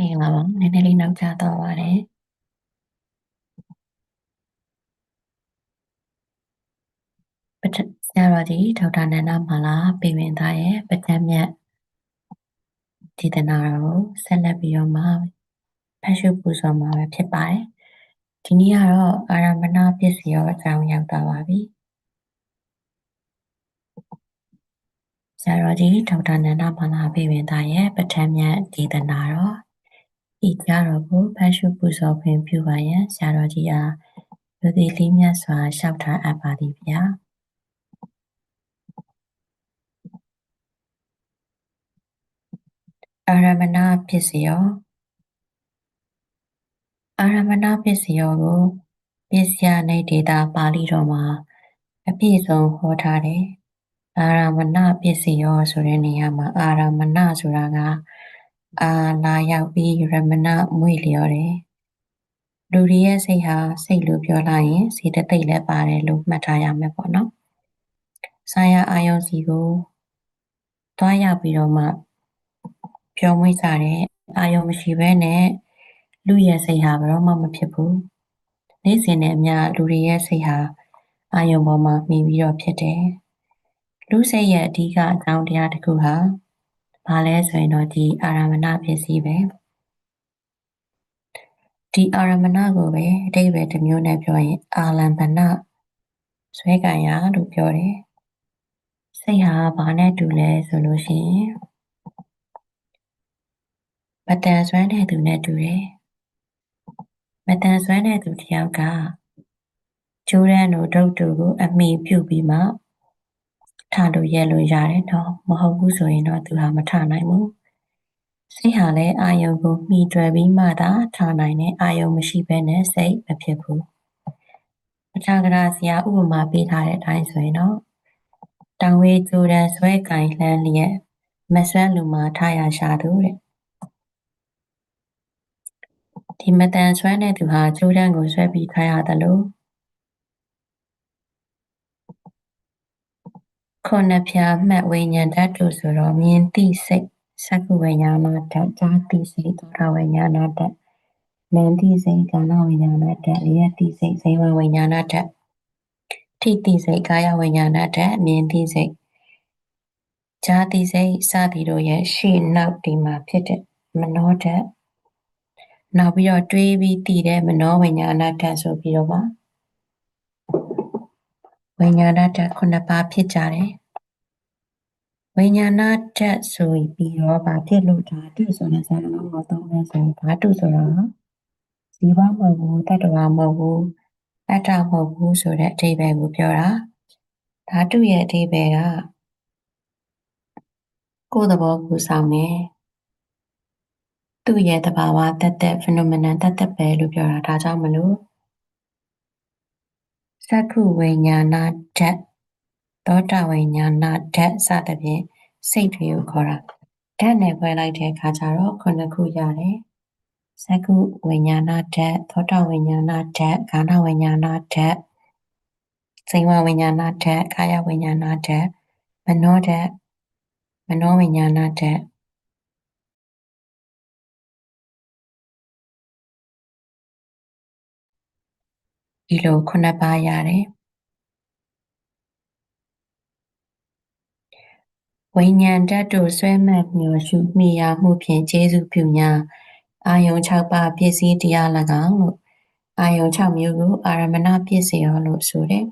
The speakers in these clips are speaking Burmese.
မင်္ဂလာပါနည်းနည်းလေးနောက်ကျသွားပါတယ်ပထဆရာတော်ကြီးဒေါက်တာနန္ဒမာလာပြည်ဝင်သားရဲ့ပဋ္ဌာန်းမြတ်ဒေသနာတော်ကိုဆက်လက်ပြီးတော့မှဖတ်ရှုပူဇော်မှာပဲဖြစ်ပါတယ်ဒီနေ့ကတော့အာရမဏပစ္စယောအကြောင်းရောက်သွားပါပြီဆရာတော်ကြီးဒေါက်တာနန္ဒမာလာပြည်ဝင်သားရဲ့ပဋ္ဌာန်းမြတ်ဒေသနာတော် ဤကြတော်ကိုဖတ်ရှုပူဇော်ခွင့်ပြုပါရန်ဆရာတော်ကြီးအားလူသည်လေးမြတ်စွာလျှောက်ထားအပ်ပါသည်ဗျာအာရမဏပစ္စယောအာရမဏပစ္စယောကိုပစ္စယနေဒေတာပါဠိတော်မှာအပြည့်စုံဟောထားတယ်အာရမဏပစ္စယောဆိုတဲ့နေရာမှာအာရမဏဆိုတာက အာလာရောက်ပြီးရမဏမွေလျော်တယ်လူတွေရဲ့စိတ်ဟာစိတ်လို့ပြောလိုက်ရင်စေတသိက်လည်းပါတယ်လို့မှတ်ထားရမယ်ပေါ့နော်။ဆာယအာယုံစီကိုတွားရောက်ပြီးတော့မှပြောမွေးကြတဲ့အာယုံမရှိဘဲနဲ့လူရဲ့စိတ်ဟာဘယ်တော့မှမဖြစ်ဘူး။နေ့စဉ်နဲ့အမျှလူတွေရဲ့စိတ်ဟာအာယုံပေါ်မှာမှီပြီးတော့ဖြစ်တယ်။လူစိတ်ရဲ့အဓိကအကြောင်းတရားတစ်ခုဟာ ဘာလဲဆိုရင်တော့ဒီအာရမဏပစ္စည်းပဲဒီအာရမဏကိုပဲအတိပ္ပယ်တစ်မျိုးနဲ့ပြောရင်အာလံပဏဆွဲကံရလို့ပြောတယ်စိတ်ဟာဘာနဲ့တူလဲဆိုလို့ရှိရင်မတန်ဆွမ်းတဲ့သူနဲ့တူတယ်မတန်ဆွမ်းတဲ့သူတယောက်ကကျိုးရန်တို့ဒုတ်တူကိုအမိပြုတ်ပြီးမှ ထလို့ရဲလို့ရတယ်တော့မဟုတ်ဘူးဆိုရင်တော့သူဟာမထနိုင်ဘူးစိတ်ဟာလည်းအာယုံကိုမှီတွယ်ပြီးမှသာထားနိုင်တဲ့အာယုံမရှိဘဲနဲ့စိတ်မဖြစ်ဘူးပထကရာဆရာဥပမာပေးထားတဲ့အတိုင်းဆိုရင်တော့တောင်ဝေးကျိုးတန်းဆွဲကင်လှမ်းလျက်မဆွမ်းလူမှာထားရရှာသူတဲ့ဒီမတန်ဆွမ်းတဲ့သူဟာကျိုးတန်းကိုဆွဲပြီးထားရတယ်လို့ ခုနှစ်ဖြာမှတ်ဝိညာဉ်ဓာတ်တို့ဆိုတော့မြင်သိစိတ်စကုဝိညာဏဓာတ်ဇာတိစိတ်သောတာဝိညာဏဓာတ်နန္တိစိတ်ကာနဝိညာဏဓာတ်လျက်တိစိတ်ဇေဝဝိညာဏဓာတ်ထိတိစိတ်ကာယဝိညာဏဓာတ်မြင်တိစိတ်ဇာတိစိတ်စသည်တို့ရဲ့ရှေ့နောက်ဒီမှာဖြစ်တဲ့မနောဓာတ်နောက်ပြီးတော့တွေးပြီးတည်တဲ့မနောဝိညာဏဓာတ်ဆိုပြီးတော့ပါ ဝိညာဏဓာတ်ခုနှစ်ပါးဖြစ်ကြတယ်ဝိညာဏဓာတ်ဆိုပြီးတော့ဗာဖြစ်လို့ဓာတုဆိုတဲ့ဇာတ်လုံးကိုသုံးလဲဆိုရင်ဓာတုဆိုတာဇီဝမဟုတ်ဘူးတတ္တဝါမဟုတ်ဘူးအတ္တမဟုတ်ဘူးဆိုတဲ့အဓိပ္ပာယ်ကိုပြောတာဓာတုရဲ့အဓိပ္ပာယ်ကကိုယ်သဘောကိုဆောင်တယ်သူ့ရဲ့တဘာဝတက်တက် phenomenon တက်တက်ပဲလို့ပြောတာဒါကြောင့်မလို့ သက္ခုဝိညာဏဓာတ်သောတာဝိညာဏဓာတ်စသဖြင့်စိတ်တွေကိုခေါ်တာဓာတ်နဲ့ဖွဲ့လိုက်တဲ့အခါကျတော့ခုနှစ်ခုရတယ်သက္ခုဝိညာဏဓာတ်သောတာဝိညာဏဓာတ်ကာဏဝိညာဏဓာတ်စိတ်ဝဝိညာဏဓာတ်ကာယဝိညာဏဓာတ်မနောဓာတ်မနောဝိညာဏဓာတ် ဒီလိုခုနှစ်ပါးရတယ်ဝိညာဉ်ဓာတ်တို့ဆွဲမှတ်မျှော်ရှုမိရာမှုဖြင့်ကျေစုပြုညာအာယုံ6ပါးပစ္စည်းတရား၎င်းလို့အာယုံ6မျိုးကိုအာရမဏပစ္စယောလို့ဆိုတယ်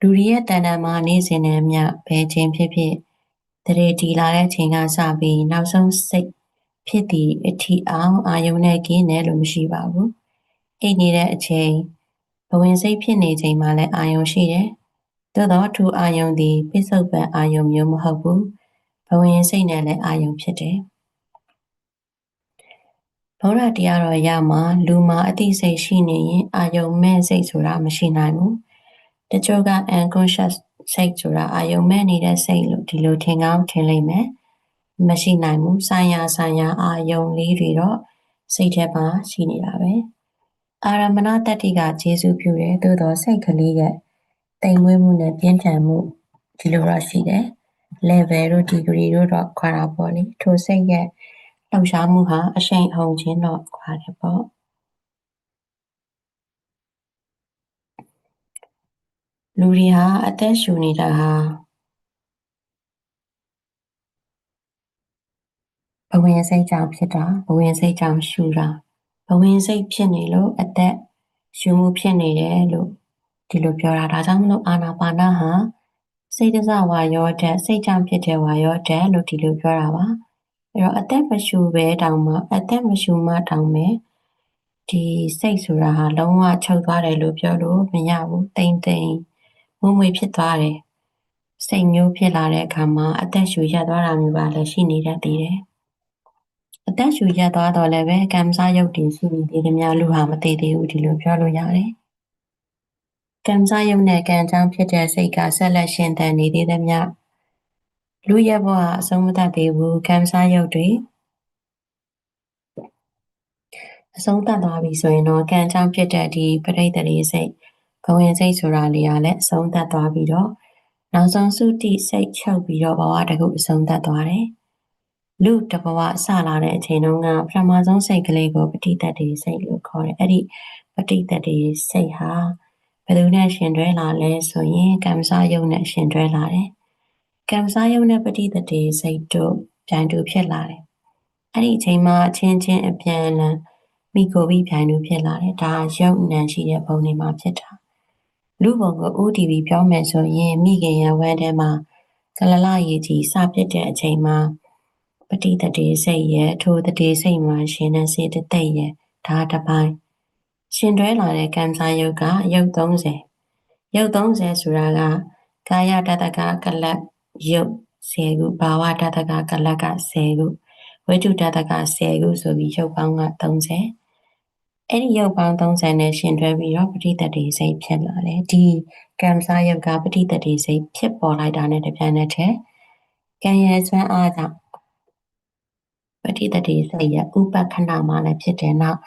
လူတွေရဲ့တဏ္ဍာမှာနေစဉ်နဲ့မြဘယ်ချိန်ဖြစ်ဖြစ်တရေဒီလာတဲ့ချိန်ကစပြီးနောက်ဆုံးစိတ်ဖြစ်သည့်အထီအောင်အာယုံနဲ့ကင်းတယ်လို့မရှိပါဘူးအိတ်နေတဲ့အချိန် ဘဝင်စိတ်ဖြစ်နေချိန်မှာလည်းအာယုံရှိတယ်သို့သောထူအာယုံသည်ပိစုပန်အာယုံမျိုးမဟုတ်ဘူးဘဝင်စိတ်နဲ့လည်းအာယုံဖြစ်တယ်ဗုဒ္ဓတရားတော်ရမှာလူမှာအသိစိတ်ရှိနေရင်အာယုံမဲ့စိတ်ဆိုတာမရှိနိုင်ဘူးတချို့က unconscious စိတ်ဆိုတာအာယုံမဲ့နေတဲ့စိတ်လို့ဒီလိုထင်ကောင်းထင်လိမ့်မယ်မရှိနိုင်ဘူးဆိုင်ရာဆိုင်ရာအာယုံလေးတွေတော့စိတ်ထဲမှာရှိနေတာပဲ အာရမဏတတ္တိကဂျေစုပြုတယ်သို့သောစိတ်ကလေးရဲ့တိမ်မွေးမှုနဲ့ပြင်းထန်မှုဒီလိုတော့ရှိတယ် level တို့ degree တို့တော့ခွာတာပေါ့လေထိုစိတ်ရဲ့လှုပ်ရှားမှုဟာအရှိန်အဟုန်ချင်းတော့ခွာတယ်ပေါ့လူတွေဟာအသက်ရှူနေတာဟာဘဝင်စိတ်ကြောင့်ဖြစ်တာဘဝင်စိတ်ကြောင့်ရှူတာ ဘဝင်စိတ်ဖြစ်နေလို့အသက်ရှူမှုဖြစ်နေတယ်လို့ဒီလိုပြောတာဒါကြောင့်မလို့အာနာပါနဟာစိတ်တစဝါရောတဲ့စိတ်ကြောင့်ဖြစ်တဲ့ဝါရောတဲ့လို့ဒီလိုပြောတာပါအဲ့တော့အသက်မရှူပဲတောင်မှအသက်မရှူမှတောင်မဲ့ဒီစိတ်ဆိုတာဟာလုံးဝချုပ်သွားတယ်လို့ပြောလို့မရဘူးတိမ်တိမ်မွမွေဖြစ်သွားတယ်စိတ်မျိုးဖြစ်လာတဲ့အခါမှာအသက်ရှူရသွားတာမျိုးပါလည်းရှိနေတတ်သေးတယ် အသက်ရှူရသွားတော့လည်းပဲကံစားရုပ်တည်ရှိနေသေးတယ်များလူဟာမသိသေးဘူးဒီလိုပြောလို့ရတယ်ကံစားရုပ်နဲ့ကံကြောင့်ဖြစ်တဲ့စိတ်ကဆက်လက်ရှင်သန်နေသေးသည်မြလူရဲ့ဘဝအဆုံးမသတ်သေးဘူးကံစားရုပ်တွေအဆုံးသတ်သွားပြီဆိုရင်တော့ကံကြောင့်ဖြစ်တဲ့ဒီပရိသေတွေစိတ်ဘဝင်စိတ်ဆိုတာလေးကလည်းအဆုံးသတ်သွားပြီးတော့နောက်ဆုံးစုတိစိတ်ချုပ်ပြီးတော့ဘဝတခုအဆုံးသတ်သွားတယ် လူတဘဝစလာတဲ့အချိန်တုန်းကပထမဆုံးစိတ်ကလေးကိုပဋိသက်တွေစိတ်လို့ခေါ်တယ်အဲ့ဒီပဋိသက်တွေစိတ်ဟာဘယ်သူနဲ့ရှင်တွဲလာလဲဆိုရင်ကံစားယုံနဲ့ရှင်တွဲလာတယ်ကံစားယုံနဲ့ပဋိသက်တွေစိတ်တို့ပြိုင်တူဖြစ်လာတယ်အဲ့ဒီအချိန်မှာအချင်းချင်းအပြန်အလှန်မိကိုပြီးပြိုင်တူဖြစ်လာတယ်ဒါရုပ်နံရှိတဲ့ပုံတွေမှာဖြစ်တာလူပုံကို OTV ပြောမယ်ဆိုရင်မိခင်ရဝမ်းထဲမှာကလလရေကြီးစပစ်တဲ့အချိန်မှာ ပဋိသတေစိတ်ရဲ့ထိုတတေစိတ်မှာရှင်တဲ့စေတသိက်ရဲ့ဒါတစ်ပိုင်းရှင်တွဲလာတဲ့ကံစားယုတ်ကယုတ်30ယုတ်30ဆိုတာကကာယတတကကလတ်ယုတ်10ခုဘာဝတတကကလတ်က10ခုဝိတုတတက10ခုဆိုပြီးယုတ်ပေါင်းက30အဲ့ဒီယုတ်ပေါင်း30နဲ့ရှင်တွဲပြီးတော့ပဋိသတေစိတ်ဖြစ်လာတယ်ဒီကံစားယုတ်ကပဋိသတေစိတ်ဖြစ်ပေါ်လိုက်တာနဲ့တပြိုင်နက်တည်းကံရဲ့ဆွမ်းအားကြောင့် ပဋိသတိစိတ်ရဲ့ဥပခဏမှလည်းဖြစ်တယ်နောက်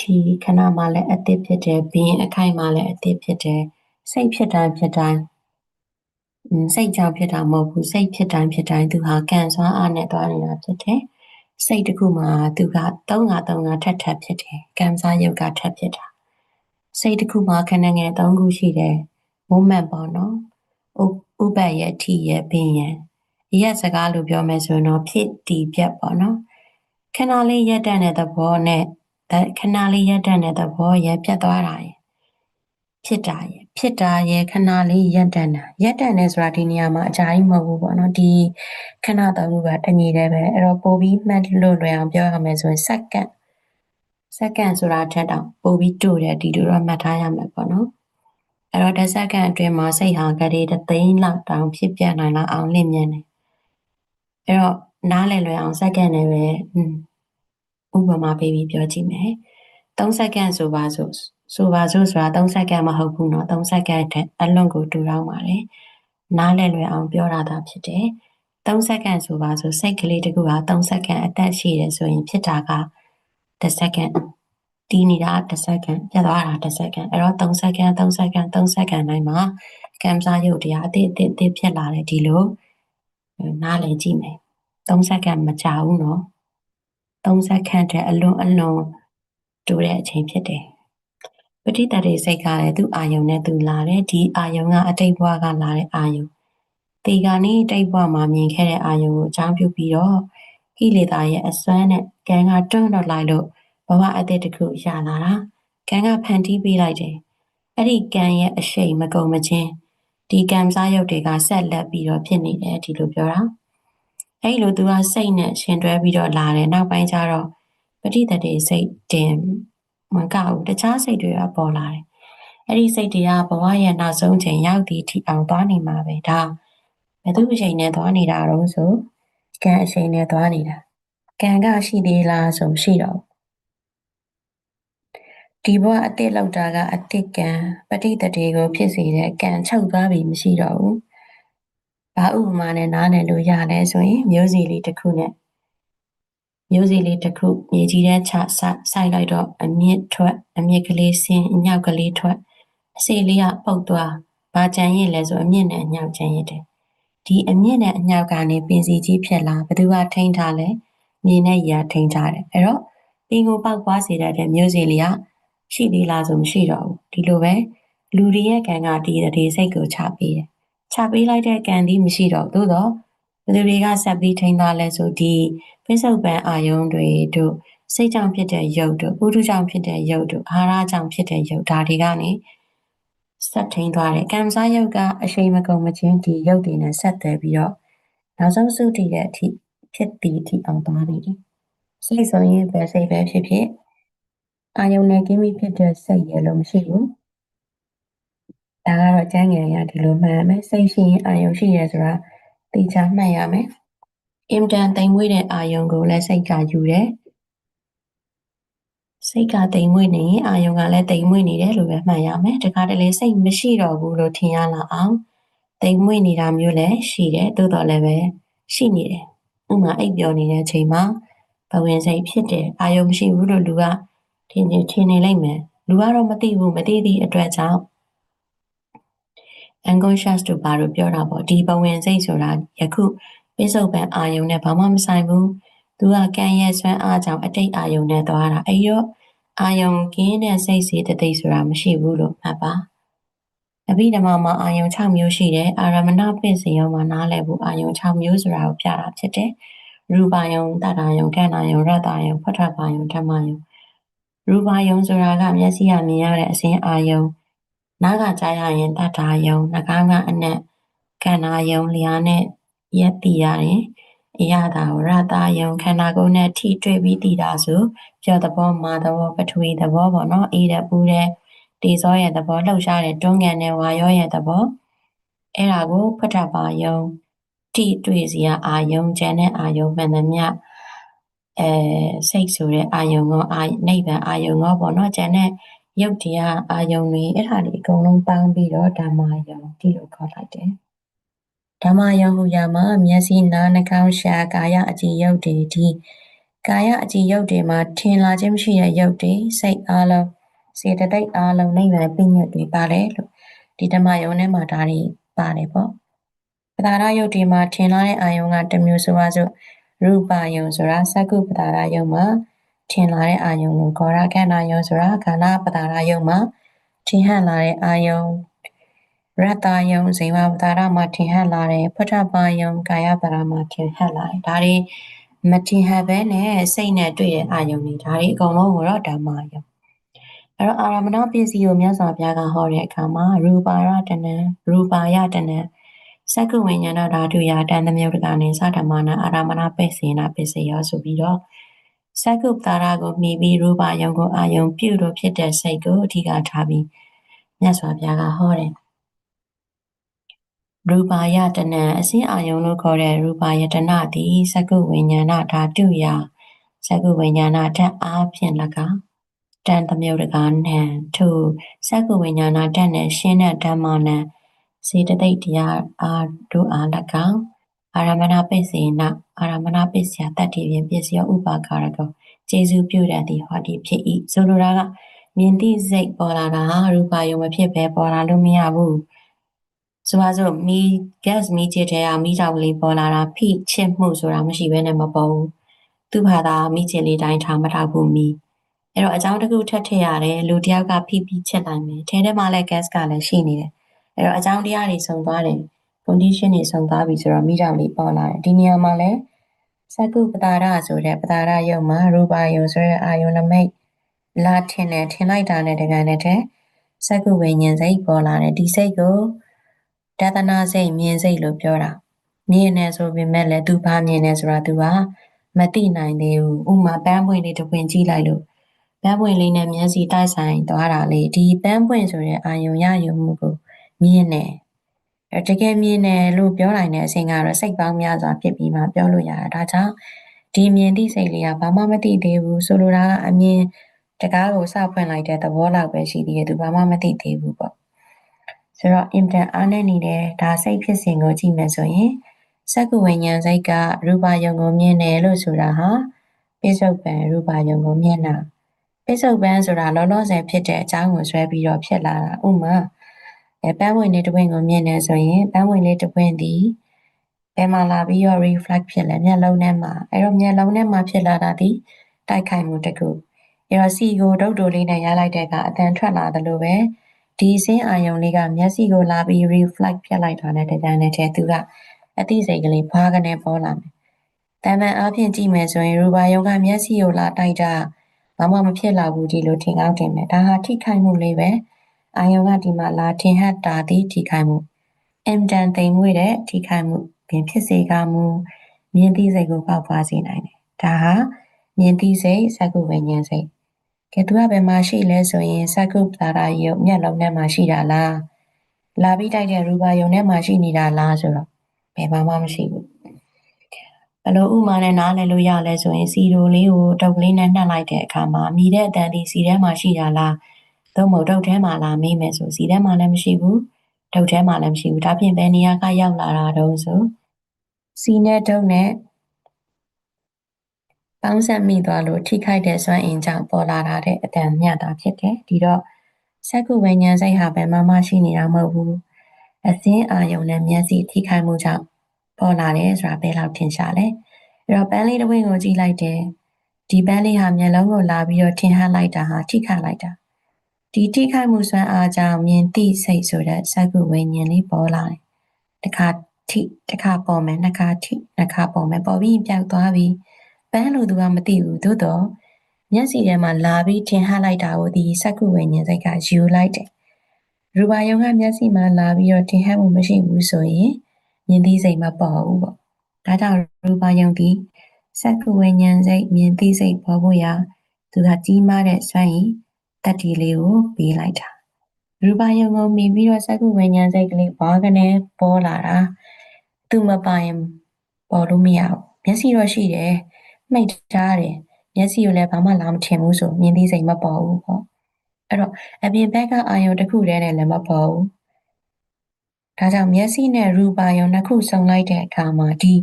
ဒီခဏမှလည်းအတိဖြစ်တယ်ဘင်းအခိုက်မှလည်းအတိဖြစ်တယ်စိတ်ဖြစ်တိုင်းဖြစ်တိုင်းစိတ်ကြောင့်ဖြစ်တာမဟုတ်ဘူးစိတ်ဖြစ်တိုင်းဖြစ်တိုင်းသူဟာကံစွမ်းအားနဲ့သွားနေတာဖြစ်တယ်စိတ်တစ်ခုမှာသူက3ငါ3ငါထက်ထက်ဖြစ်တယ်ကံစားယုတ်ကထက်ဖြစ်တာစိတ်တစ်ခုမှာခဏငယ်3ခုရှိတယ် moment ပေါ့နော်ဥပ္ပရဲ့ထီရဲ့ဘင်းရဲ့ ရက်စကားလို့ပြောမယ်ဆိုရင်တော့ဖြစ်တည်ပြတ်ပေါ့နော်ခဏလေးရက်တန့်တဲ့သဘောနဲ့ခဏလေးရက်တန့်တဲ့သဘောရဲ့ပြတ်သွားတာရဲ့ဖြစ်တာရဲ့ဖြစ်တာရဲ့ခဏလေးရက်တန့်တာရက်တန့်နေဆိုတာဒီနေရာမှာအကြိုင်းမဟုတ်ဘူးပေါ့နော်ဒီခဏတော်မှုကတညီတယ်ပဲအဲ့တော့ပို့ပြီးမှတ်လို့လွယ်အောင်ပြောရမယ်ဆိုရင်စက္ကန့်စက္ကန့်ဆိုတာထက်တော့ပို့ပြီးတို့တယ်ဒီလိုတော့မှတ်ထားရမယ်ပေါ့နော်အဲ့တော့တစ်စက္ကန့်အတွင်းမှာစိတ်ဟာကလေးတသိန်းလောက်တောင်ဖြစ်ပြနိုင်လောက်အောင်လင့်မြန်တယ် အဲ့တော့နားလည်လွယ်အောင်စက္ကန့်နဲ့ပဲဥပမာပေးပြီးပြောကြည့်မယ်3စက္ကန့်ဆိုပါစို့ဆိုပါစို့ဆိုတာ3စက္ကန့်မဟုတ်ဘူးเนาะ3စက္ကန့်ထက်အလွန်ကိုတူတော့ပါတယ်နားလည်လွယ်အောင်ပြောတာသာဖြစ်တယ်3စက္ကန့်ဆိုပါစို့စိတ်ကလေးတကူက3စက္ကန့်အသက်ရှိတယ်ဆိုရင်ဖြစ်တာက1စက္ကန့်တီးနေတာ1စက္ကန့်ပြတ်သွားတာ1စက္ကန့်အဲ့တော့3စက္ကန့်3စက္ကန့်3စက္ကန့်တိုင်းမှာကံစားရုပ်တရားအသေးအသေးအသေးဖြစ်လာတယ်ဒီလိုနားလည်ကြည့်မယ် 3စက္ကန့်မကြာဘူးနော်3စက္ကန့်တည်းအလွန်အလွန်တိုးတဲ့အချိန်ဖြစ်တယ်ပဋိသန္ဓေစိတ်ကလည်းသူ့အာယုံနဲ့သူလာတယ်ဒီအာယုံကအတိတ်ဘဝကလာတဲ့အာယုံဒီကနေ့တိတ်ဘဝမှာမြင်ခဲ့တဲ့အာယုံကိုအကြောင်းပြုပြီးတော့ကိလေသာရဲ့အစွမ်းနဲ့ကံကတွန်းတော့လိုက်လို့ဘဝအတ္တတစ်ခုရလာတာကံကဖန်တီးပေးလိုက်တယ်အဲ့ဒီကံရဲ့အရှိန်မကုန်မချင်းဒီကံစားရုပ်တွေကဆက်လက်ပြီးတော့ဖြစ်နေတယ်ဒီလိုပြောတာ အဲ့လိုသူကစိတ်နဲ့ရှင်တွဲပြီးတော့လာတယ်နောက်ပိုင်းကျတော့ပဋိသန္ဓေစိတ်တင်မကဘူးတခြားစိတ်တွေကပေါ်လာတယ်အဲ့ဒီစိတ်တွေကဘဝရဲ့နောက်ဆုံးချိန်ရောက်သည့်ထိအောင်သွားနေမှာပဲဒါဘယ်သူအချိန်နဲ့သွားနေတာတော့ဆိုကံအချိန်နဲ့သွားနေတာကံကရှိသေးလားဆိုရှိတော့ဒီဘဝအတိတ်လောက်တာကအတိတ်ကံပဋိသန္ဓေကိုဖြစ်စေတဲ့ကံချုပ်သွားပြီမရှိတော့ဘူး ဘာဥပမာနဲ့နားလည်လို့ရလဲဆိုရင်မျိုးစီလေးတစ်ခုနဲ့မျိုးစီလေးတစ်ခုမြေကြီးထဲချဆိုင်လိုက်တော့အမြင့်ထွက်အမြင့်ကလေးဆင်းအညောက်ကလေးထွက်အစိလေးကပုတ်သွားဘာကြံရစ်လဲဆိုအမြင့်နဲ့အညောက်ကြံရစ်တယ်ဒီအမြင့်နဲ့အညောက်ကနေပင်စီကြီးဖြစ်လာဘယ်သူကထိန်းထားလဲမြင်တဲ့ရာထိန်ကြတယ်အဲ့တော့ပင်ကိုပေါက်ပွားစေတတ်တဲ့မျိုးစေ့လေးကရှိသေးလားဆိုမရှိတော့ဘူးဒီလိုပဲလူတွေရဲ့ကံကဒီတဲ့စိတ်ကိုချပေးတယ် ချပေးလိုက်တဲ့ကံဒီမရှိတော့သို့တော့ဘယ်သူတွေကဆက်ပြီးထိန်းသားလဲဆိုဒီပိစုပ်ပန်အာယုံတွေတို့စိတ်ကြောင့်ဖြစ်တဲ့ယုတ်တို့ပုထုကြောင့်ဖြစ်တဲ့ယုတ်တို့အာဟာရကြောင့်ဖြစ်တဲ့ယုတ်ဒါတွေကနေဆက်ထိန်သွားတယ်ကံစားယုတ်ကအရှိန်မကုန်မချင်းဒီယုတ်တွေနဲ့ဆက်သွယ်ပြီးတော့နောက်ဆုံးစုတည်တဲ့အထိဖြစ်တည်အထိအောင်သွားနေတယ်စိတ်ဆိုရင်ပဲစိတ်ပဲဖြစ်ဖြစ်အာယုံနဲ့ကင်းပြီးဖြစ်တဲ့စိတ်ရလို့မရှိဘူး ဒါကတော့ကျန်းငယ်ရဒီလိုမှန်မယ်စိတ်ရှိရင်အာယုံရှိရဆိုတာသိချမှတ်ရမယ်အင်တန်တိမ်မွေးတဲ့အာယုံကိုလည်းစိတ်ကယူတယ်စိတ်ကတိမ်မွေ့နေရင်အာယုံကလည်းတိမ်မွေ့နေတယ်လို့ပဲမှတ်ရမယ်။တခါတလေစိတ်မရှိတော့ဘူးလို့ထင်ရလာအောင်တိမ်မွေ့နေတာမျိုးလည်းရှိတယ်။သို့တော်လည်းပဲရှိနေတယ်။ဥမာအိပ်ပျော်နေတဲ့အချိန်မှာဘဝင်စိတ်ဖြစ်တယ်အာယုံမရှိဘူးလို့လူကထင်နေထင်နေလိမ့်မယ်။လူကတော့မသိဘူးမသိသည့်အတွက်ကြောင့် unconscious တို့ဘာလို့ပြောတာပေါ့ဒီဘဝင်စိတ်ဆိုတာယခုပိစုပ်ပန်အာယုံနဲ့ဘာမှမဆိုင်ဘူး။သူကကံရဲ့ဆွမ်းအားကြောင့်အတိတ်အာယုံနဲ့သွားတာအဲ့တော့အာယုံကင်းတဲ့စိတ်စေတသိက်ဆိုတာမရှိဘူးလို့မှတ်ပါအဘိဓမ္မာမှာအာယုံ6မျိုးရှိတယ်အာရမဏပစ္စယောမှာနားလည်ဖို့အာယုံ6မျိုးဆိုတာကိုပြတာဖြစ်တယ်ရူပါယုံတတယုံကဏ္ဍယုံရတယုံဖထပါယုံဓမ္မယုံရူပါယုံဆိုတာကမျက်စိကမြင်ရတဲ့အစင်းအာယုံ နားကကြားရရင်တတယုံနှာခေါင်းကအနက်ကဏ္ဍယုံလျာနဲ့ရက်တည်ရတယ်အရသာကိုရတာယုံခန္ဓာကိုယ်နဲ့ထိတွေ့ပြီးတည်တာဆိုကြောသဘောမာသဘောပထဝီသဘောပေါ့နော်အေးတဲ့ပူတဲ့တေဇောရဲ့သဘောလှုပ်ရှားတဲ့တွန်းကန်တဲ့ဝါရောရဲ့သဘောအဲ့ဒါကိုဖတ်တာပါယုံထိတွေ့စီရအာယုံကျန်တဲ့အာယုံမှန်သမျှအဲစိတ်ဆိုတဲ့အာယုံကောအာနိဗ္ဗာန်အာယုံကောပေါ့နော်ကျန် တဲ့ယုတ်တရားအာယုံတွေအဲ့ဒါတွေအကုန်လုံးပေါင်းပြီးတော့ဓမ္မယုံဒီလိုခေါ်လိုက်တယ်ဓမ္မယုံဟူရာမှာမျက်စိနားနှာခေါင်းရှာကာယအကြည်ယုတ်တွေဒီကာယအကြည်ယုတ်တွေမှာထင်လာခြင်းမရှိတဲ့ယုတ်တွေစိတ်အားလုံးစေတသိက်အားလုံးနိဗ္ဗာန်ပြည့်ညတ်တွေပါတယ်လို့ဒီဓမ္မယုံထဲမှာဒါတွေပါတယ်ပေါ့ပဒါရယုတ်တွေမှာထင်လာတဲ့အာယုံကတစ်မျိုးဆိုပါစို့ရူပယုံဆိုတာသက္ကုပဒါရယုံမှာ ထင်လာတဲ့အာယုံကိုဂောရကန္နာယုံဆိုတာခန္ဓာပဒါရယုံမှာထင်ဟပ်လာတဲ့အာယုံရတ္တယုံဇေဝပဒါရမှာထင်ဟပ်လာတယ်ဖထပါယုံကာယပဒါရမှာထင်ဟပ်လာတယ်ဒါတွေမထင်ဟပ်ပဲနဲ့စိတ်နဲ့တွေ့တဲ့အာယုံတွေဒါတွေအကုန်လုံးကိုတော့ဓမ္မယုံအဲ့တော့အာရမဏပစ္စည်းကိုမြတ်စွာဘုရားကဟောတဲ့အခါမှာရူပါရတဏံရူပါယတဏံစက္ကဝိညာဏဓာတုယာတန်သမြုပ်တကနေသဓမ္မနာအာရမဏပစ္စေနာပစ္စယောဆိုပြီးတော့ စက္ကုပ္တာရကိုမြည်ပြီးရူပါယုံကိုအာယုံပြုလို့ဖြစ်တဲ့စိတ်ကိုအဓိကထားပြီးမြတ်စွာဘုရားကဟောတယ်ရူပါယတနံအစင်းအာယုံလို့ခေါ်တဲ့ရူပါယတနာသည်သကုဝိညာဏဓာတုယသကုဝိညာဏဓာတ်အားဖြင့်၎င်းတန်သမြုပ်တကားနံထိုသကုဝိညာဏဓာတ်နှင့်ရှင်းတဲ့ဓမ္မနံစေတသိက်တရားအားတို့အား၎င်း အာရမဏပိစေနအာရမဏပိစယတတ္တိဖြင့်ပစ္စယောဥပါကာရကောကျေစုပြုတတ်သည်ဟောဒီဖြစ်၏ဆိုလိုတာကမြင်သည့်စိတ်ပေါ်လာတာဟာရူပါယုံမဖြစ်ပဲပေါ်လာလို့မရဘူးဆိုပါစို့မီ gas မီချစ်တဲ့ကမီးတောက်ကလေးပေါ်လာတာဖိချစ်မှုဆိုတာမရှိဘဲနဲ့မပေါ်ဘူးသူ့ဘာသာမီးချစ်လေးတိုင်းထားမထားဘူးမီအဲ့တော့အကြောင်းတစ်ခုထပ်ထည့်ရတယ်လူတယောက်ကဖိပြီးချစ်နိုင်မယ်ထဲထဲမှာလည်း gas ကလည်းရှိနေတယ်အဲ့တော့အကြောင်းတရားတွေစုံသွားတယ် condition တွေစုံသွားပြီဆိုတော့မိတောင်လေးပေါ်လာတယ်ဒီနေရာမှာလည်းစကုပတာရဆိုတဲ့ပတာရယုံမှာရူပါယုံဆိုတဲ့အာယုံနမိတ်လာထင်တယ်ထင်လိုက်တာနဲ့တကယ်နဲ့တဲ့စကုဝိညာဉ်စိတ်ပေါ်လာတယ်ဒီစိတ်ကိုတသနာစိတ်မြင်စိတ်လို့ပြောတာမြင်နေဆိုပေမဲ့လည်းသူဘာမြင်နေဆိုတာသူကမသိနိုင်သေးဘူးဥမာပန်းပွင့်လေးတစ်ပွင့်ကြည့်လိုက်လို့ပန်းပွင့်လေးနဲ့မျက်စိတိုက်ဆိုင်သွားတာလေဒီပန်းပွင့်ဆိုတဲ့အာယုံရယုံမှုကိုမြင်နေ တကယ်မြင်တယ်လို့ပြောနိုင်တဲ့အချိန်ကတော့စိတ်ပေါင်းများစွာဖြစ်ပြီးမှပြောလို့ရတာဒါကြောင့်ဒီမြင်သည့်စိတ်လေးကဘာမှမသိသေးဘူးဆိုလိုတာကအမြင်တကားကိုစဖွင့်လိုက်တဲ့သဘောလောက်ပဲရှိသေးတယ်သူဘာမှမသိသေးဘူးပေါ့ဆိုတော့အင်တန်အားနဲ့နေတဲ့ဒါစိတ်ဖြစ်စဉ်ကိုကြည့်မယ်ဆိုရင်စက္ကဝိညာဉ်စိတ်ကရူပယုံကိုမြင်တယ်လို့ဆိုတာဟာပိစုတ်ပံရူပယုံကိုမြင်တာပိစုတ်ပံဆိုတာလောလောဆယ်ဖြစ်တဲ့အကြောင်းကိုဆွဲပြီးတော့ဖြစ်လာတာဥမာ အဲပန်းဝင်လေးတစ်ပွင့်ကိုမြင်နေဆိုရင်ပန်းဝင်လေးတစ်ပွင့်ဒီဘဘယ်မှာလာပြီးတော့ reflect ဖြစ်လဲမျက်လုံးထဲမှာအဲ့တော့မျက်လုံးထဲမှာဖြစ်လာတာဒီတိုက်ခိုက်မှုတစ်ခုအဲ့တော့စီကိုဒုတ်တိုလေးနဲ့ရလိုက်တဲ့အခါအတန်ထွက်လာတယ်လို့ပဲဒီစင်းအာယုံလေးကမျက်စိကိုလာပြီး reflect ဖြစ်လိုက်တာနဲ့တကြမ်းနဲ့တည်းသူကအသိစိတ်ကလေးဖွားကနေပေါ်လာမယ်။တမန်အားဖြင့်ကြည့်မယ်ဆိုရင်ရူပါယုံကမျက်စိကိုလာတိုက်တာဘာမှမဖြစ်လာဘူးဒီလိုထင်ကောင်းထင်မယ်။ဒါဟာထိခိုက်မှုလေးပဲ။ အာယုံကဒီမှာလာထင်ဟပ်တာသည်ထိခိုက်မှု။အင်တန်သိမ်မွေ့တဲ့ထိခိုက်မှုပင်ဖြစ်စေကမူမြင်သိစိတ်ကိုပေါက်ဖွားစေနိုင်တယ်။ဒါဟာမြင်သိစိတ်စကုဝိညာဉ်စိတ်ကဲသူကဘယ်မှာရှိလဲဆိုရင်စကုပ္ပတာယုတ်မျက်လုံးထဲမှာရှိတာလားလာပြီးတိုက်တဲ့ရူပါယုံထဲမှာရှိနေတာလားဆိုတော့ဘယ်မှာမှမရှိဘူးဘယ်လိုဥမာနဲ့နားလည်လို့ရလဲဆိုရင်စီတိုလေးကိုတုပ်ကလေးနဲ့နှက်လိုက်တဲ့အခါမှာမြည်တဲ့အတန်ဒီစီထဲမှာရှိတာလား သို့မဟုတ်တုပ်ထဲမှာလားမေးမယ်ဆိုစီထဲမှာလည်းမရှိဘူးတုပ်ထဲမှာလည်းမရှိဘူးဒါဖြင့်ဘယ်နေရာကရောက်လာတာတုံးဆိုစီနဲ့တုပ်နဲ့ပေါင်းဆက်မိသွားလို့ထိခိုက်တဲ့စွမ်းအင်ကြောင့်ပေါ်လာတာတဲ့အတန်မြတ်တာဖြစ်တယ်ဒီတော့စက္ကုဝိညာဉ်စိတ်ဟာဘယ်မှာမှရှိနေတာမဟုတ်ဘူးအစင်းအာယုံနဲ့မျက်စိထိခိုက်မှုကြောင့်ပေါ်လာတယ်ဆိုတာဘယ်လောက်ထင်ရှားလဲအဲ့တော့ပန်းလေးတစ်ဝင်းကိုကြည့်လိုက်တယ်ဒီပန်းလေးဟာမျက်လုံးကိုလာပြီးတော့ထင်ဟပ်လိုက်တာဟာထိခိုက်လိုက်တာ ဒီထိခိုက်မှုစွမ်းအားကြောင့်မြင်သိစိတ်ဆိုတဲ့စက္ကုဝိညာဉ်လေးပေါ်လာတယ်တခါထိတခါပေါ်မယ်နှစ်ခါထိနှစ်ခါပေါ်မယ်ပေါ်ပြီးပြောက်သွားပြီးပန်းလို့သူကမသိဘူးသို့တော့မျက်စိထဲမှာလာပြီးထင်ဟပ်လိုက်တာကိုဒီစက္ကုဝိညာဉ်စိတ်ကယူလိုက်တယ်ရူပါယုံကမျက်စိမှာလာပြီးတော့ထင်ဟပ်မှုမရှိဘူးဆိုရင်မြင်သိစိတ်မပေါ်ဘူးပေါ့ဒါကြောင့်ရူပါယုံဒီစက္ကုဝိညာဉ်စိတ်မြင်သိစိတ်ပေါ်ဖို့ရာသူကကြီးမားတဲ့စွမ်းရည် တတ္တိလေးကိုပေးလိုက်တာရူပါယုံကိုမြင်ပြီးတော့စက္ကုဝိညာဉ်စိတ်ကလေးဘာကနေပေါ်လာတာသူမပိုင်ပေါ်လို့မရဘူးမျက်စိတော့ရှိတယ်မှိတ်ထားတယ်မျက်စိကိုလည်းဘာမှလာမထင်ဘူးဆိုမြင်သိစိတ်မပေါ်ဘူးပေါ့အဲ့တော့အပြင်ဘက်ကအာယုံတစ်ခုတည်းနဲ့လည်းမပေါ်ဘူးဒါကြောင့်မျက်စိနဲ့ရူပါယုံနှစ်ခုစုံလိုက်တဲ့အခါမှာဒီ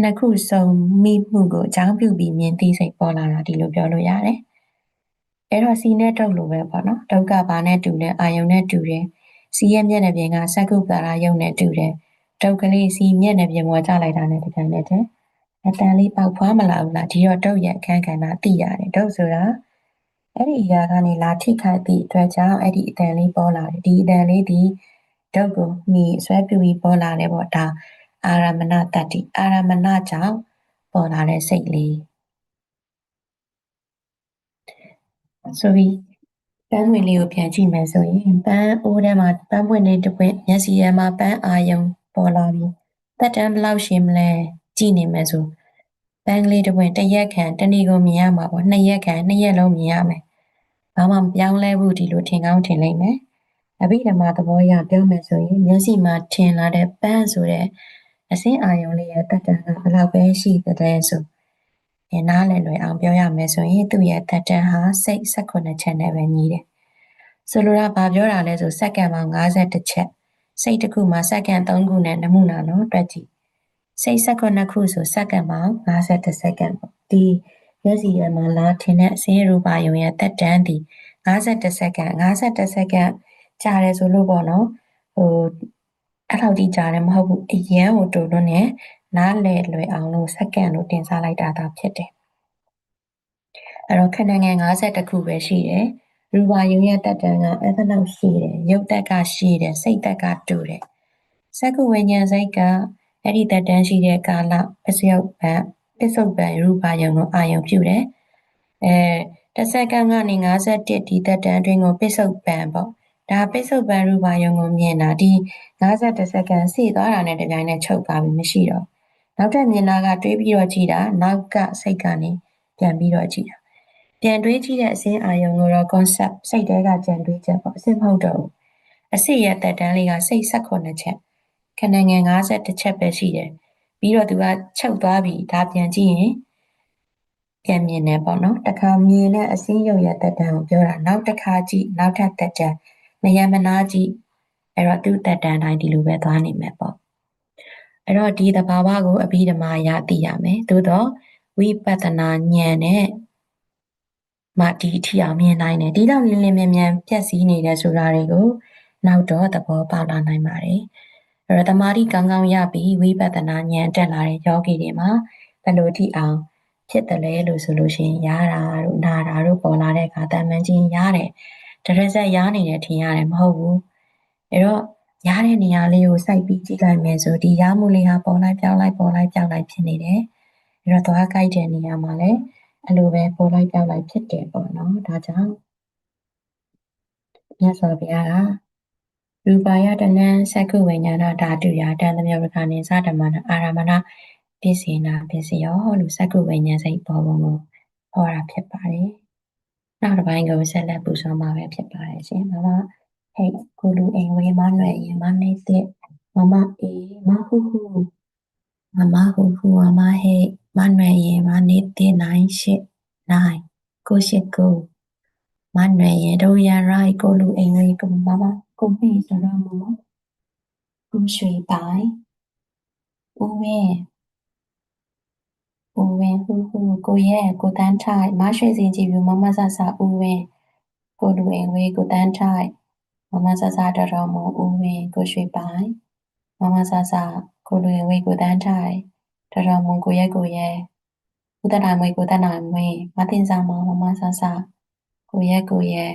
နှစ်ခုစုံမိမှုကိုအကြောင်းပြုပြီးမြင်သိစိတ်ပေါ်လာတာဒီလိုပြောလို့ရတယ် အဲ့တော့စီနဲ့တုတ်လိုပဲပေါ့နော်တုတ်ကဘာနဲ့တူလဲအာယုံနဲ့တူတယ်စီရဲ့မျက်နှာပြင်ကစက္ကုပ္ပရာယုံနဲ့တူတယ်တုတ်ကလေးစီမျက်နှာပြင်ပေါ်ကျလိုက်တာနဲ့တကယ်နဲ့တဲ့အတန်လေးပေါက်ဖွားမလာဘူးလားဒီတော့တုတ်ရဲ့အခန်းကဏ္ဍသိရတယ်တုတ်ဆိုတာအဲ့ဒီအရာကနေလာထိခိုက်သည့်အတွက်ကြောင့်အဲ့ဒီအတန်လေးပေါ်လာတယ်ဒီအတန်လေးဒီဒုတ်ကိုမိဆွဲပြပြီးပေါ်လာတယ်ပေါ့ဒါအာရမဏတတ္တိအာရမဏကြောင့်ပေါ်လာတဲ့စိတ်လေး ဆိုပြီးပန်းဝင်လေးကိုပြန်ကြည့်မယ်ဆိုရင်ပန်းအိုးထဲမှာပန်းပွင့်လေးတစ်ပွင့်မျက်စိထဲမှာပန်းအာယုံပေါ်လာပြီတက်တန်းဘယ်လောက်ရှင်းမလဲကြည့်နေမယ်ဆိုပန်းကလေးတစ်ပွင့်တစ်ရက်ခံတနေ့ကိုမြင်ရမှာပေါ့နှစ်ရက်ခံနှစ်ရက်လုံးမြင်ရမယ်ဘာမှမပြောင်းလဲဘူးဒီလိုထင်ကောင်းထင်လိမ့်မယ်အဘိဓမ္မာသဘောအရပြောမယ်ဆိုရင်မျက်စိမှာထင်လာတဲ့ပန်းဆိုတဲ့အစင်းအာယုံလေးရဲ့တက်တန်းကဘယ်လောက်ပဲရှိတဲ့ဆိုရင် နားလည်လွယ်အောင်ပြောရမယ်ဆိုရင်သူ့ရဲ့တက်တန်းဟာစိတ်18ချက်နဲ့ပဲညီးတယ်ဆိုလိုတာဘာပြောတာလဲဆိုစက္ကန့်ပေါင်း52ချက်စိတ်တစ်ခုမှာစက္ကန့်3ခုနဲ့နမူနာနော်တွက်ကြည့်စိတ်18ခုဆိုစက္ကန့်ပေါင်း52စက္ကန့်ပေါ့ဒီမျက်စိထဲမှာလာထင်တဲ့အစင်းရူပါယုံရဲ့တက်တန်းဒီ51စက္ကန့်51စက္ကန့်ကြာတယ်ဆိုလို့ပေါ့နော်ဟိုအဲ့လောက်ကြီးကြာတယ်မဟုတ်ဘူးအရန်ကိုတူလွန်းနဲ့ နားလေလွယ်အောင်လို့စက္ကန့်လို့တင်စားလိုက်တာသာဖြစ်တယ်အဲ့တော့ခဏငယ်52ခုပဲရှိတယ်ရူပါယုံရဲ့တက်တန်းကအဲ့ဒါလောက်ရှိတယ်ရုပ်တက်ကရှိတယ်စိတ်တက်ကတူတယ်စက္ကုဝိညာဉ်စိတ်ကအဲ့ဒီတက်တန်းရှိတဲ့ကာလပစ္စယုတ်ပံပစ္စုပန်ရူပါယုံကိုအာယုံပြုတယ်အဲတစ်စက္ကန့်ကနေ51ဒီတက်တန်းအတွင်းကိုပစ္စုပန်ပေါ့ဒါပိဿုပန်ရူပါယုံကိုမြင်တာဒီ52စက္ကန့်စီသွားတာနဲ့တပြိုင်နက်ချုပ်သွားပြီမရှိတော့ နောက်ထပ်မြင်တာကတွေးပြီးတော့ကြည့်တာနောက်ကစိတ်ကနေပြန်ပြီးတော့ကြည့်တာပြန်တွေးကြည့်တဲ့အစင်းအာယုံကိုတော့ concept စိတ်တဲကကြံတွေးချက်ပေါ့အစစ်မဟုတ်တော့ဘူးအစစ်ရဲ့တက်တန်းလေးကစိတ်18ချက်ခဏငယ်51ချက်ပဲရှိတယ်ပြီးတော့သူကချုပ်သွားပြီဒါပြန်ကြည့်ရင်ပြန်မြင်တယ်ပေါ့နော်တခါမြင်တဲ့အစင်းရုပ်ရဲ့တက်တန်းကိုပြောတာနောက်တစ်ခါကြည့်နောက်ထပ်တက်တန်းမယမနာကြည့်အဲ့တော့သူ့တက်တန်တိုင်းဒီလိုပဲသွားနိုင်မယ်ပေါ့ အဲ့တော့ဒီသဘာဝကိုအဘိဓမ္မာရသိရမယ်သို့တော့ဝိပဿနာဉာဏ်နဲ့မှဒီအထီအောင်မြင်နိုင်တယ်ဒီတော့လင်းလင်းမြန်မြန်ပြက်စီးနေတယ်ဆိုတာတွေကိုနောက်တော့သဘောပေါက်လာနိုင်ပါတယ်အဲ့အဲ့တော့တမာတိကောင်းကောင်းရပြီးဝိပဿနာဉာဏ်တက်လာတဲ့ယောဂီတွေမှာဘယ်လိုထိအောင်ဖြစ်တယ်လဲလို့ဆိုလို့ရှိရင်ရတာတို့နာတာတို့ပေါ်လာတဲ့အခါတန်မှန်ချင်းရတယ်တရဇက်ရနေတယ်ထင်ရတယ်မဟုတ်ဘူးအဲ့တော့ ရတဲ့နေရာလေးကိုစိုက်ပြီးကြည့်လိုက်မယ်ဆိုဒီရမှုလေးဟာပေါ်လိုက်ပြောင်းလိုက်ပေါ်လိုက်ပြောင်းလိုက်ဖြစ်နေတယ်အဲ့တော့သွားကြိုက်တဲ့နေရာမှာလည်းအဲ့လိုပဲပေါ်လိုက်ပြောင်းလိုက်ဖြစ်တယ်ပေါ့နော်ဒါကြောင့်မြတ်စွာဘုရားကရူပါယတနံသက္ကုဝိညာဏဓာတုယာတန်သမယဝကနိသဓမ္မနာအာရမဏပစ္စေနာပစ္စယောလို့သက္ကုဝိညာဉ်စိတ်ပေါ်ပုံကိုဟောတာဖြစ်ပါတယ်။နောက်တစ်ပိုင်းကိုဆက်လက်ပူဇော်မှာပဲဖြစ်ပါတယ်ရှင်။မမ ဟဲ့ကိုလူအိမ်ဝေးမနွယ်ရင်မနေတဲ့မမအေးမဟုဟုမမဟုဟုမမဟဲ့မနွယ်ရင်မနေတဲ့နိုင်ရှိနိုင်ကိုရှိကိုမနွယ်ရင်တို့ရရိုက်ကိုလူအိမ်ဝေးကိုမမကိုမိဆိုတော့မကိုရွှေပိုင်းဦးဝင်းဦးဝင်းဟူဟူကိုရဲ့ကိုတန်းထိုက် မရွှေစင်ကြည်ပြမမဆဆဦးဝင်းကိုလူအိမ်ဝေးကိုတန်းထိုက်မမဆဆတော်တော်မဦးဝင်းကိုရွှေပိုင်းမမဆဆကိုလူအိမ်ဝေးကိုတန်းထိုက်တော်တော်မကိုရဲ့ကိုရဲ့ကိုတနိုင်မွေကိုတနိုင်မွေမတင်စားမမမဆဆကိုရဲ့ကိုရဲ့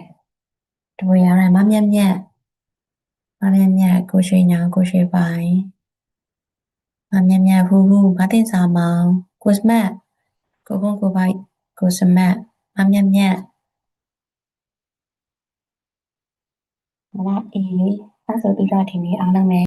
တို့ရရမမြက်မြက်မမြက်မြက်ကိုရွှေညာကိုရွှေပိုင်းမမြက်မြက်ဟူဟူမတင်စားမောင်ကိုစမတ်ကိုဘုံကိုပိုက်ကိုစမတ်မမြက်မြက် မမအေးအဲ့ဆိုပြီးတော့ဒီနေ့အားလုံးပဲ